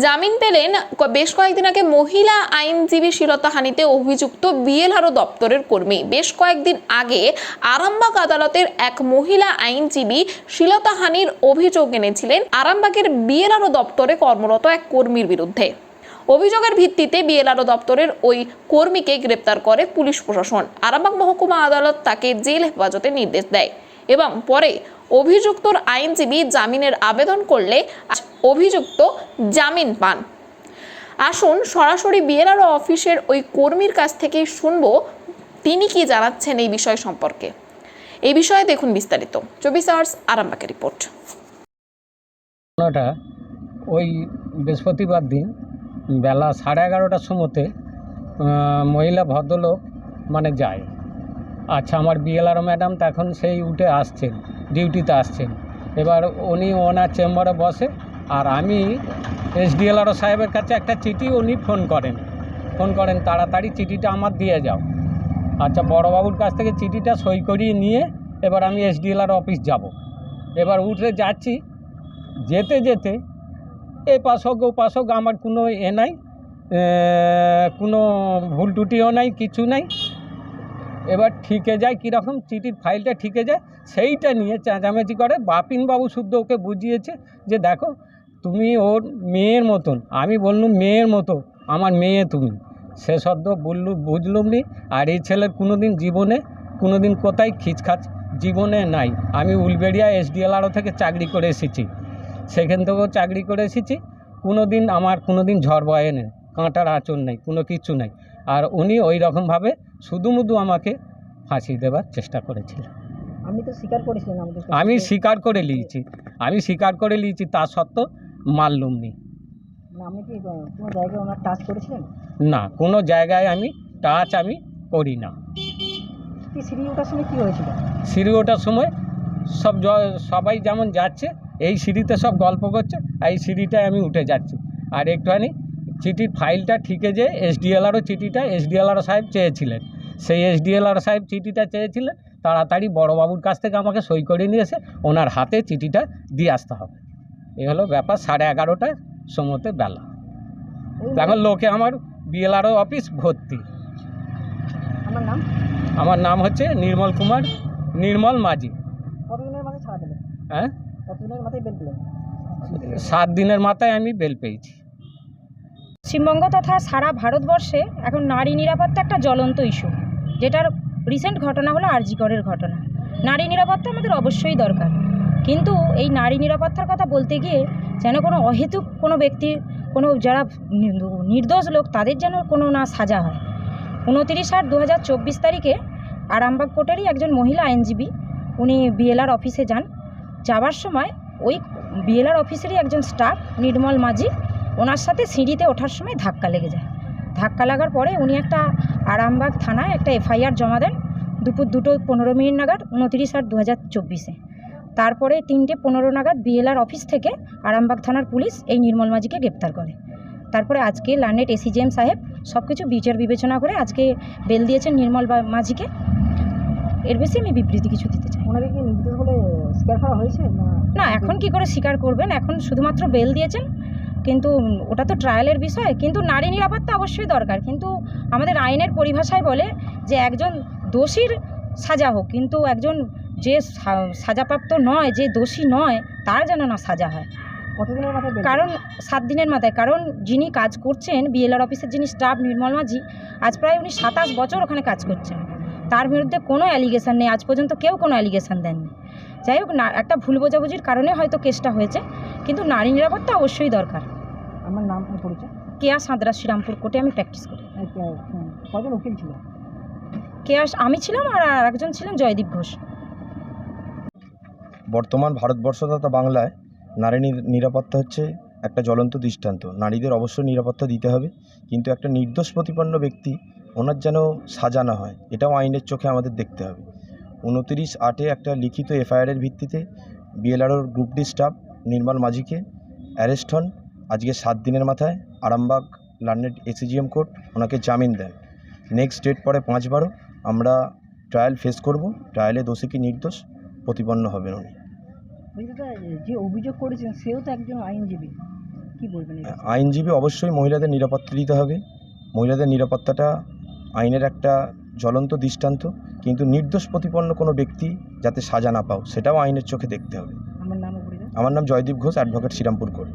জামিন পেলেন বেশ কয়েকদিন আগে মহিলা আইনজীবী শিলতাহানিতে অভিযুক্ত বিএলআরও দপ্তরের কর্মী। বেশ কয়েকদিন আগে আরামবাগ আদালতের এক মহিলা আইনজীবী শিলতাহানির অভিযোগ এনেছিলেন আরামবাগের বিএলআরও দপ্তরে কর্মরত এক কর্মীর বিরুদ্ধে। অভিযোগের ভিত্তিতে বিএলআরও দপ্তরের ওই কর্মীকে গ্রেপ্তার করে পুলিশ প্রশাসন। আরামবাগ মহকুমা আদালত তাকে জেল হেফাজতে নির্দেশ দেয় এবং পরে অভিযুক্তর আইনজীবী জামিনের আবেদন করলে অভিযুক্ত জামিন পান। আসুন সরাসরি বিএলআরও অফিসের ওই কর্মীর কাছ থেকেই শুনব তিনি কি জানাচ্ছেন এই বিষয় সম্পর্কে। এই বিষয়ে দেখুন বিস্তারিত। চব্বিশ আওয়ার্স আরামবাগের রিপোর্ট। ওই বৃহস্পতিবার দিন বেলা সাড়ে এগারোটার সময়তে মহিলা ভদ্রলোক মানে যায়। আচ্ছা আমার বিএলআর ম্যাডাম তখন সেই উঠে আসছেন। ডিউটিতে আসছেন। এবার উনি ওনার চেম্বারে বসে আর আমি এসডিএলআরও সাহেবের কাছে একটা চিঠি উনি ফোন করেন। ফোন করেন, তাড়াতাড়ি চিঠিটা আমার দিয়ে যাও। আচ্ছা বড়োবাবুর কাছ থেকে চিঠিটা সই করিয়ে নিয়ে এবার আমি এসডিএলআর অফিস যাব। এবার উঠে যাচ্ছি। যেতে যেতে এ পাশ হোক, ও পাশ হোক, আমার কোনো এ নাই কোনো ভুল টুটিও নাই, কিছু নাই। এবার ঠিকে যায়, কীরকম চিঠির ফাইলটা ঠিকে যায় সেইটা নিয়ে চেঁচামেচি করে বাপিনবাবু শুদ্ধ ওকে বুঝিয়েছে যে দেখো, তুমি ওর মেয়ের মতন, আমি বললুম মেয়ের মতো, আমার মেয়ে তুমি। সে সদ্য বললু, বুঝলুম নি, আর এই ছেলের কোনো দিন জীবনে কোনো দিন কোথায় খিচখাচ জীবনে নাই। আমি উলবেড়িয়া এসডিএলআরও থেকে চাকরি করে এসেছি। সেখান থেকেও চাকরি করে এসেছি কোনো দিন আমার কোনো দিন ঝড় বয়ে নেই, কাঁটার আঁচড় নেই, কোনো কিছু নেই। আর উনি ওই রকমভাবে শুধুমুধু আমাকে ফাঁসি দেওয়ার চেষ্টা করেছিল আপনি তো স্বীকার করেছিলেন আমাদের কাছে। আমি স্বীকার করে নিয়েছি। আমি স্বীকার করে নিয়েছি তা সত্ত্বেও মারলুম নি। মানে আপনি কি আহ, কোনো জায়গায় ওনার টাচ করেছিলেন? না কোনো জায়গায় আমি টাচ আমি করি না। কি সিঁড়ি ওঠার সময় কি হয়েছিল? সিঁড়ি ওঠার সময় সব জ- সবাই যেমন যাচ্ছে এই সিঁড়িতে সব গল্প করছে আর এই সিঁড়িটায় আমি উঠে যাচ্ছি। আর একটুখানি চিঠির ফাইলটা ঠিকে যে এসডিএলআরও চিঠিটা এসডিএলআর সাহেব চেয়েছিলেন। সেই এসডিএলআর সাহেব চিঠিটা চেয়েছিলেন তাড়াতাড়ি বড়োবাবুর কাছ থেকে আমাকে সই করে নিয়ে এসে ওনার হাতে চিঠিটা দিয়ে আসতে হবে। এ হলো ব্যাপার সাড়ে এগারোটার সময়তে বেলা। এখন লোকে আমার বিএলআরও অফিস ভর্তি। আমার নাম? আমার নাম হচ্ছে নির্মল কুমার নির্মল মাঝি। হ্যাঁ? সাত দিনের মাথায় আমি বেল পেয়েছি। পশ্চিমবঙ্গ তথা সারা ভারতবর্ষে এখন নারী নিরাপত্তা একটা জ্বলন্ত ইস্যু যেটার রিসেন্ট ঘটনা হলো আরজিকরের ঘটনা। নারী নিরাপত্তা আমাদের অবশ্যই দরকার। কিন্তু এই নারী নিরাপত্তার কথা বলতে গিয়ে যেন কোনো অহেতুক কোনো ব্যক্তির কোনো যারা নির্দোষ লোক তাদের যেন কোনো না সাজা হয়। উনতিরিশ আট দু তারিখে আরামবাগ কোর্টেরই একজন মহিলা আইনজীবী, উনি বিএলআর অফিসে যান। যাওয়ার সময় ওই বিএলআর অফিসেরই একজন স্টাফ, নির্মল মাঝি, ওনার সাথে সিঁড়িতে ওঠার সময় ধাক্কা লেগে যায়। ধাক্কা লাগার পরে উনি একটা আরামবাগ থানায় একটা এফআইআর জমা দেন দুপুর দুটো পনেরো মিনিট নাগাদ উনতিরিশ আট দু হাজার চব্বিশে। তারপরে তিনটে পনেরো নাগাদ বিএলআর অফিস থেকে আরামবাগ থানার পুলিশ এই নির্মল মাঝিকে গ্রেপ্তার করে। তারপরে আজকে লার্নেট এসিজিএম সাহেব সব কিছু বিচার বিবেচনা করে আজকে বেল দিয়েছেন নির্মল মাঝিকে। এর বেশি আমি বিবৃতি কিছু দিতে চাই। ওনাকে কি নির্দেশ বলে স্বীকার করা হয়েছে না এখন কি করে স্বীকার করবেন? এখন শুধুমাত্র বেল দিয়েছেন কিন্তু ওটা তো ট্রায়ালের বিষয় কিন্তু নারী নিরাপত্তা অবশ্যই দরকার। কিন্তু আমাদের আইনের পরিভাষায় বলে যে একজন দোষীর সাজা হোক কিন্তু একজন যে সাজাপ্রাপ্ত নয় যে দোষী নয় তার যেন না সাজা হয়। কারণ সাত দিনের মাথায় কারণ যিনি কাজ করছেন বিএলআর অফিসের যিনি স্টাফ নির্মল মাঝি আজ প্রায় উনি সাতাশ বছর ওখানে কাজ করছেন। তার বিরুদ্ধে কোনো অ্যালিগেশন নেই আজ পর্যন্ত কেউ কোনো অ্যালিগেশন দেননি। যাই হোক না একটা ভুল বোঝাবুঝির কারণে হয়তো কেসটা হয়েছে কিন্তু নারী নিরাপত্তা অবশ্যই দরকার। আমার নাম আর পরিচয় কেয়া সাঁতরা শ্রীরামপুর কোর্টে আমি প্র্যাকটিস করি। এই কজন উকিল ছিল? কেয়া আমি ছিলাম আর আর একজন ছিলেন জয়দীপ ঘোষ। বর্তমান ভারতবর্ষ তথা বাংলায় নারী নিরাপত্তা হচ্ছে একটা জ্বলন্ত দৃষ্টান্ত। নারীদের অবশ্যই নিরাপত্তা দিতে হবে কিন্তু একটা নির্দোষ প্রতিপন্ন ব্যক্তি ওনার যেন সাজা না হয় এটাও আইনের চোখে আমাদের দেখতে হবে। উনতিরিশ আটে একটা লিখিত এফআইআরের ভিত্তিতে বিএলআরওর গ্রুপ ডি স্টাফ নির্মল মাঝিকে অ্যারেস্ট হন। আজকে সাত দিনের মাথায় আরামবাগ লার্নেড এসিজিএম কোর্ট ওনাকে জামিন দেন। নেক্সট ডেট পরে পাঁচ বারো আমরা ট্রায়াল ফেস করব ট্রায়ালে দোষী কি নির্দোষ প্রতিপন্ন হবেন উনি। যে অভিযোগ করেছেন সেও তো একজন আইনজীবী। কি বলবেন আইনজীবী অবশ্যই মহিলাদের নিরাপত্তা দিতে হবে। মহিলাদের নিরাপত্তাটা আইনের একটা জ্বলন্ত দৃষ্টান্ত কিন্তু নির্দোষ প্রতিপন্ন কোনো ব্যক্তি যাতে সাজা না পাও সেটাও আইনের চোখে দেখতে হবে। আমার নাম আমার নাম Joydeep Ghosh advocate Serampore court.